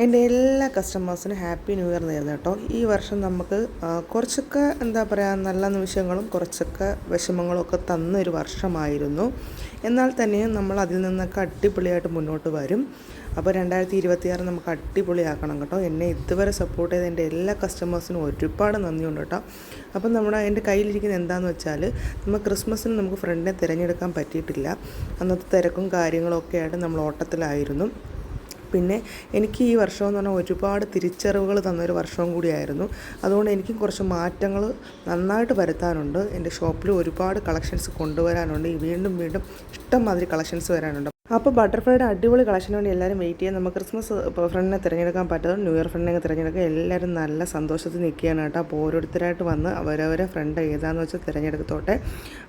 എന്റെ എല്ലാ കസ്റ്റമേഴ്സിനും happy new year നേരുന്നു കേട്ടോ. ഈ വർഷം നമുക്ക് കുറച്ചൊക്കെ എന്താ പറയുക നല്ല നിമിഷങ്ങളും കുറച്ചൊക്കെ വിഷമങ്ങളും ഒക്കെ തന്നൊരു വർഷമായിരുന്നു. എന്നാൽ തന്നെയും നമ്മൾ അതിൽ നിന്നൊക്കെ അടിപൊളിയായിട്ട് മുന്നോട്ട് വരും. അപ്പോൾ രണ്ടായിരത്തി ഇരുപത്തിയാറ് നമുക്ക് അടിപൊളിയാക്കണം കേട്ടോ. എന്നെ ഇതുവരെ സപ്പോർട്ട് ചെയ്ത എന്റെ എല്ലാ കസ്റ്റമേഴ്സിനും ഒരുപാട് നന്ദിയുണ്ട് കേട്ടോ. അപ്പം നമ്മുടെ എന്റെ കയ്യിലിരിക്കുന്ന എന്താണെന്ന് വെച്ചാൽ നമ്മൾ ക്രിസ്മസിന് നമുക്ക് ഫ്രണ്ടിനെ തിരഞ്ഞെടുക്കാൻ പറ്റിയിട്ടില്ല. അന്നത്തെ തിരക്കും കാര്യങ്ങളൊക്കെ ആയിട്ട് നമ്മൾ ഓട്ടത്തിലായിരുന്നു. പിന്നെ എനിക്ക് ഈ വർഷം എന്ന് പറഞ്ഞാൽ ഒരുപാട് തിരിച്ചറിവുകൾ തന്നൊരു വർഷവും കൂടിയായിരുന്നു. അതുകൊണ്ട് എനിക്കും കുറച്ച് മാറ്റങ്ങൾ നന്നായിട്ട് വരുത്താനുണ്ട്. എന്റെ ഷോപ്പിൽ ഒരുപാട് കളക്ഷൻസ് കൊണ്ടുവരാനുണ്ട്. വീണ്ടും വീണ്ടും ഇഷ്ടം മാതിരി കളക്ഷൻസ് വരാനുണ്ട്. അപ്പോൾ ബട്ടർഫ്ലൈയുടെ അടിപൊളി കളക്ഷന് വേണ്ടി എല്ലാവരും വെയിറ്റ് ചെയ്യാൻ. നമുക്ക് ക്രിസ്മസ് ഫ്രണ്ടിനെ തിരഞ്ഞെടുക്കാൻ പറ്റാതെ ന്യൂ ഇയർ ഫ്രണ്ടിനെ തിരഞ്ഞെടുക്കുക എല്ലാവരും നല്ല സന്തോഷത്തിൽ നിൽക്കുകയാണ് കേട്ടോ. അപ്പോൾ ഓരോരുത്തരായിട്ട് വന്ന് അവരവരെ ഫ്രണ്ട് ഏതാണെന്ന് വെച്ചാൽ തിരഞ്ഞെടുത്തോട്ടെ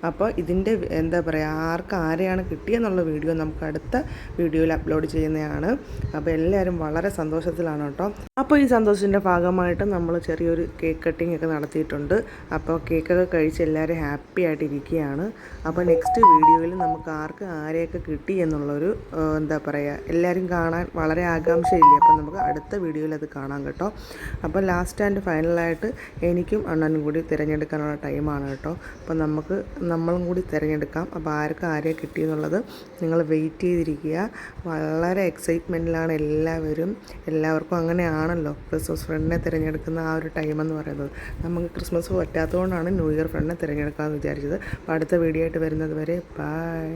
അപ്പോൾ ഇതിന്റെ എന്താ പറയുക ആർക്ക് ആരെയാണ് കിട്ടിയെന്നുള്ള വീഡിയോ നമുക്ക് അടുത്ത വീഡിയോയിൽ അപ്ലോഡ് ചെയ്യുന്നതാണ്. അപ്പോൾ എല്ലാവരും വളരെ സന്തോഷത്തിലാണ് കേട്ടോ. അപ്പോൾ ഈ സന്തോഷത്തിന്റെ ഭാഗമായിട്ട് നമ്മൾ ചെറിയൊരു കേക്ക് കട്ടിംഗ് ഒക്കെ നടത്തിയിട്ടുണ്ട്. അപ്പോൾ കേക്കൊക്കെ കഴിച്ച് എല്ലാവരും ഹാപ്പി ആയിട്ടിരിക്കുകയാണ്. അപ്പോൾ നെക്സ്റ്റ് വീഡിയോയിൽ നമുക്ക് ആർക്ക് ആരെയൊക്കെ കിട്ടി എന്നുള്ളൊരു എന്താ പറയുക എല്ലാവരും കാണാൻ വളരെ ആകാംക്ഷയില്ലേ? അപ്പം നമുക്ക് അടുത്ത വീഡിയോയിൽ അത് കാണാം കേട്ടോ. അപ്പോൾ ലാസ്റ്റ് ആൻഡ് ഫൈനലായിട്ട് എനിക്കും അണ്ണനും കൂടി തിരഞ്ഞെടുക്കാനുള്ള ടൈമാണ് കേട്ടോ. അപ്പോൾ നമുക്ക് നമ്മളും കൂടി തിരഞ്ഞെടുക്കാം. അപ്പോൾ ആർക്ക് ആരെയാണ് കിട്ടിയെന്നുള്ളത് നിങ്ങൾ വെയിറ്റ് ചെയ്തിരിക്കുക. വളരെ എക്സൈറ്റ്മെന്റിലാണ് എല്ലാവരും എല്ലാവർക്കും അങ്ങനെയാണല്ലോ ക്രിസ്മസ് ഫ്രണ്ടിനെ തിരഞ്ഞെടുക്കുന്ന ആ ഒരു ടൈം എന്ന് പറയുന്നത്. നമുക്ക് ക്രിസ്മസ് പറ്റാത്തതുകൊണ്ടാണ് ന്യൂ ഇയർ ഫ്രണ്ടിനെ തിരഞ്ഞെടുക്കാമെന്ന് വിചാരിച്ചത്. അപ്പോൾ അടുത്ത വീഡിയോ ആയിട്ട് വരുന്നത് വരെ ബൈ